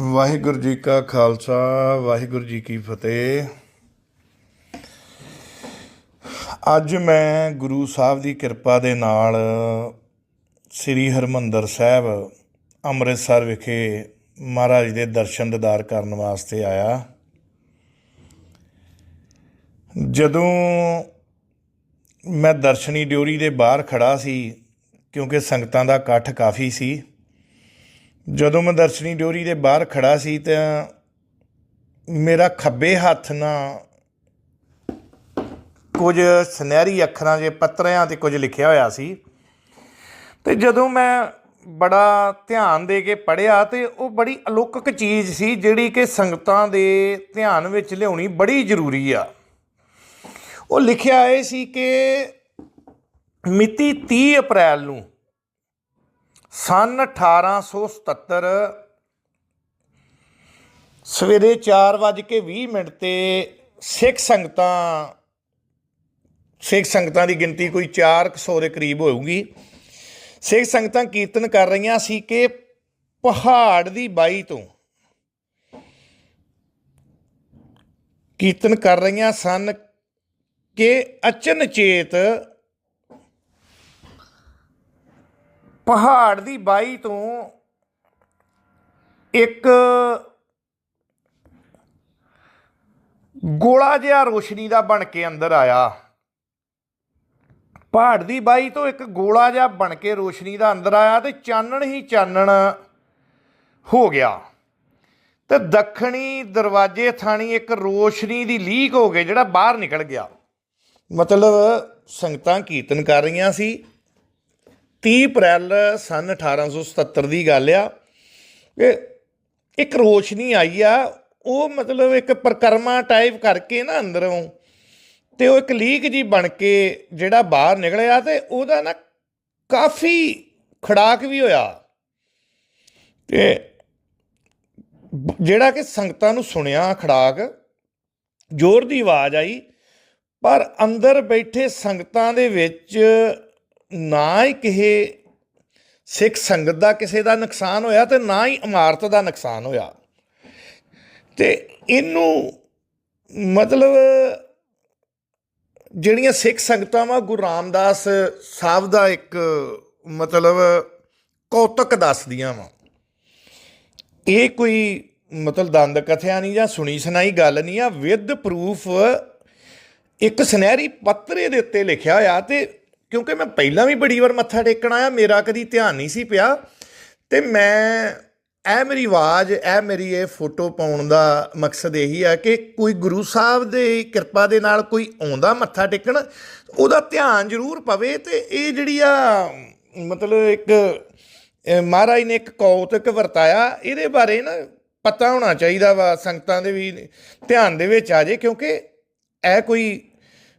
ਵਾਹਿਗੁਰੂ ਜੀ ਕਾ ਖਾਲਸਾ, ਵਾਹਿਗੁਰੂ ਜੀ ਕੀ ਫਤਿਹ। ਅੱਜ ਮੈਂ ਗੁਰੂ ਸਾਹਿਬ ਦੀ ਕਿਰਪਾ ਦੇ ਨਾਲ ਸ੍ਰੀ ਹਰਮੰਦਰ ਸਾਹਿਬ, ਅੰਮ੍ਰਿਤਸਰ ਵਿਖੇ ਮਹਾਰਾਜ ਦੇ ਦਰਸ਼ਨ ਦਿਦਾਰ ਕਰਨ ਵਾਸਤੇ ਆਇਆ। ਜਦੋਂ ਮੈਂ ਦਰਸ਼ਨੀ ਡਿਊਰੀ ਦੇ ਬਾਹਰ ਖੜਾ ਸੀ, ਕਿਉਂਕਿ ਸੰਗਤਾਂ ਦਾ ਇਕੱਠ ਕਾਫੀ ਸੀ ਜਦੋਂ ਮੈਂ ਦਰਸ਼ਨੀ ਡਿਓਰੀ ਦੇ ਬਾਹਰ ਖੜਾ ਸੀ ਤਾਂ ਮੇਰਾ ਖੱਬੇ ਹੱਥ ਨਾਲ ਕੁਝ ਸੁਨਹਿਰੀ ਅੱਖਰਾਂ ਜੇ ਪੱਤਰਿਆਂ ਤੇ ਕੁਝ ਲਿਖਿਆ ਹੋਇਆ ਸੀ। ਤੇ ਜਦੋਂ ਮੈਂ ਬੜਾ ਧਿਆਨ ਦੇ ਕੇ ਪੜਿਆ ਤੇ ਉਹ ਬੜੀ ਅਲੌਕਿਕ ਚੀਜ਼ ਸੀ ਜਿਹੜੀ ਕਿ ਸੰਗਤਾਂ ਦੇ ਧਿਆਨ ਵਿੱਚ ਲਿਆਉਣੀ ਬੜੀ ਜ਼ਰੂਰੀ ਆ। ਉਹ ਲਿਖਿਆ ਇਹ ਸੀ ਕਿ ਮਿਤੀ 30 ਅਪ੍ਰੈਲ ਨੂੰ ਸਨ 1877 ਸਵੇਰੇ 4:20 ਮਿੰਟ ਤੇ ਸਿੱਖ ਸੰਗਤਾਂ ਸਿੱਖ ਸੰਗਤਾਂ ਦੀ ਗਿਣਤੀ ਕੋਈ 400 ਦੇ ਕਰੀਬ ਹੋਊਗੀ। ਸਿੱਖ ਸੰਗਤਾਂ ਕੀਰਤਨ ਕਰ ਰਹੀਆਂ ਸੀ ਕਿ ਪਹਾੜ ਦੀ ਬਾਈ ਤੋਂ ਕੀਰਤਨ ਕਰ ਰਹੀਆਂ ਸਨ ਕਿ ਅਚਨਚੇਤ ਪਹਾੜ ਦੀ ਬਾਈ ਤੋਂ ਇੱਕ ਗੋਲਾ ਜਿਹਾ ਰੋਸ਼ਨੀ ਦਾ ਬਣ ਕੇ ਅੰਦਰ ਆਇਆ। ਪਹਾੜ ਦੀ ਬਾਈ ਤੋਂ ਇੱਕ ਗੋਲਾ ਜਿਹਾ ਬਣ ਕੇ ਰੋਸ਼ਨੀ ਦਾ ਅੰਦਰ ਆਇਆ ਤੇ ਚਾਨਣ ਹੀ ਚਾਨਣ ਹੋ ਗਿਆ। ਤੇ ਦੱਖਣੀ ਦਰਵਾਜ਼ੇ ਥਾਣੀ ਇੱਕ ਰੋਸ਼ਨੀ ਦੀ ਲੀਕ ਹੋ ਗਈ ਜਿਹੜਾ ਬਾਹਰ ਨਿਕਲ ਗਿਆ। ਮਤਲਬ ਸੰਗਤਾਂ ਕੀਰਤਨ ਕਰ ਰਹੀਆਂ ਸੀ। 30 ਅਪ੍ਰੈਲ ਸਨ 1877 ਦੀ ਗੱਲ ਆ। ਕਿ ਇੱਕ ਰੋਸ਼ਨੀ ਆਈ ਆ, ਉਹ ਮਤਲਬ ਇੱਕ ਪ੍ਰਕਰਮਾ ਟਾਈਪ ਕਰਕੇ ਨਾ ਅੰਦਰੋਂ, ਤੇ ਉਹ ਇੱਕ ਲੀਕ ਜੀ ਬਣ ਕੇ ਜਿਹੜਾ ਬਾਹਰ ਨਿਕਲਿਆ ਤੇ ਉਹਦਾ ਨਾ ਕਾਫੀ ਖੜਾਕ ਵੀ ਹੋਇਆ। ਤੇ ਜਿਹੜਾ ਕਿ ਸੰਗਤਾਂ ਨੂੰ ਸੁਣਿਆ ਖੜਾਕ, ਜ਼ੋਰ ਦੀ ਆਵਾਜ਼ ਆਈ, ਪਰ ਅੰਦਰ ਬੈਠੇ ਸੰਗਤਾਂ ਦੇ ਵਿੱਚ ਨਾ ਹੀ ਕਿਸੇ ਸਿੱਖ ਸੰਗਤ ਦਾ ਕਿਸੇ ਦਾ ਨੁਕਸਾਨ ਹੋਇਆ ਤੇ ਨਾ ਹੀ ਇਮਾਰਤ ਦਾ ਨੁਕਸਾਨ ਹੋਇਆ। ਤੇ ਇਹਨੂੰ ਮਤਲਬ ਜਿਹੜੀਆਂ ਸਿੱਖ ਸੰਗਤਾਂ ਵਾ, ਗੁਰੂ ਰਾਮਦਾਸ ਸਾਹਿਬ ਦਾ ਇੱਕ ਮਤਲਬ ਕੌਤਕ ਦੱਸਦੀਆਂ ਵਾ। ਇਹ ਕੋਈ ਮਤਲਬ ਦੰਦ ਕਥਿਆ ਨਹੀਂ ਜਾਂ ਸੁਣੀ ਸੁਣਾਈ ਗੱਲ ਨਹੀਂ ਆ, ਵਿਦ ਪ੍ਰੂਫ ਇੱਕ ਸੁਨਹਿਰੀ ਪੱਤਰੇ ਦੇ ਉੱਤੇ ਲਿਖਿਆ ਹੋਇਆ ਤੇ ਕਿਉਂਕਿ ਮੈਂ ਪਹਿਲਾਂ ਵੀ ਬੜੀ ਵਾਰ ਮੱਥਾ ਟੇਕਣ ਆਇਆ, ਮੇਰਾ ਕਦੀ ਧਿਆਨ ਨਹੀਂ ਸੀ ਪਿਆ ਤੇ ਮੈਂ, ਇਹ ਮੇਰੀ ਆਵਾਜ਼, ਇਹ ਮੇਰੀ ਇਹ ਫੋਟੋ ਪਾਉਣ ਦਾ ਮਕਸਦ ਇਹੀ ਆ ਕਿ ਕੋਈ ਗੁਰੂ ਸਾਹਿਬ ਦੇ ਕਿਰਪਾ ਦੇ ਨਾਲ ਕੋਈ ਆਉਂਦਾ ਮੱਥਾ ਟੇਕਣ, ਉਹਦਾ ਧਿਆਨ ਜ਼ਰੂਰ ਪਵੇ ਤੇ ਇਹ ਜਿਹੜੀ ਆ, ਮਤਲਬ ਇੱਕ ਮਹਾਰਾਜ ਨੇ ਇੱਕ ਕੌਤਕ ਵਰਤਾਇਆ, ਇਹਦੇ ਬਾਰੇ ਨਾ ਪਤਾ ਹੋਣਾ ਚਾਹੀਦਾ ਵਾ, ਸੰਗਤਾਂ ਦੇ ਵੀ ਧਿਆਨ ਦੇ ਵਿੱਚ ਆ ਜੇ ਕਿਉਂਕਿ ਇਹ ਕੋਈ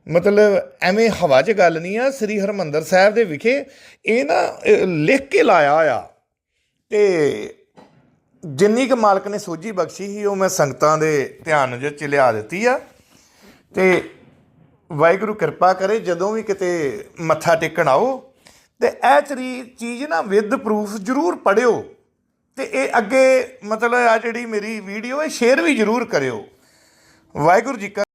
ਮਤਲਬ ਐਵੇਂ ਹਵਾ 'ਚ ਗੱਲ ਨਹੀਂ ਆ, ਸ੍ਰੀ ਹਰਮੰਦਰ ਸਾਹਿਬ ਦੇ ਵਿਖੇ ਇਹ ਨਾ ਲਿਖ ਕੇ ਲਾਇਆ ਆ। ਤੇ ਜਿੰਨੀ ਕੁ ਮਾਲਕ ਨੇ ਸੋਝੀ ਬਖਸ਼ੀ ਸੀ, ਉਹ ਮੈਂ ਸੰਗਤਾਂ ਦੇ ਧਿਆਨ ਵਿੱਚ ਲਿਆ ਦਿੱਤੀ ਆ। ਤੇ ਵਾਹਿਗੁਰੂ ਕਿਰਪਾ ਕਰੇ, ਜਦੋਂ ਵੀ ਕਿਤੇ ਮੱਥਾ ਟੇਕਣ ਆਓ, ਤੇ ਇਹ ਚਰੀ ਚੀਜ਼ ਨਾ ਵਿਦ ਪ੍ਰੂਫ ਜ਼ਰੂਰ ਪੜਿਓ। ਤੇ ਇਹ ਅੱਗੇ ਮਤਲਬ ਆ ਜਿਹੜੀ ਮੇਰੀ ਵੀਡੀਓ ਹੈ ਸ਼ੇਅਰ ਵੀ ਜ਼ਰੂਰ ਕਰਿਓ। ਵਾਹਿਗੁਰੂ ਜੀ ਕਾ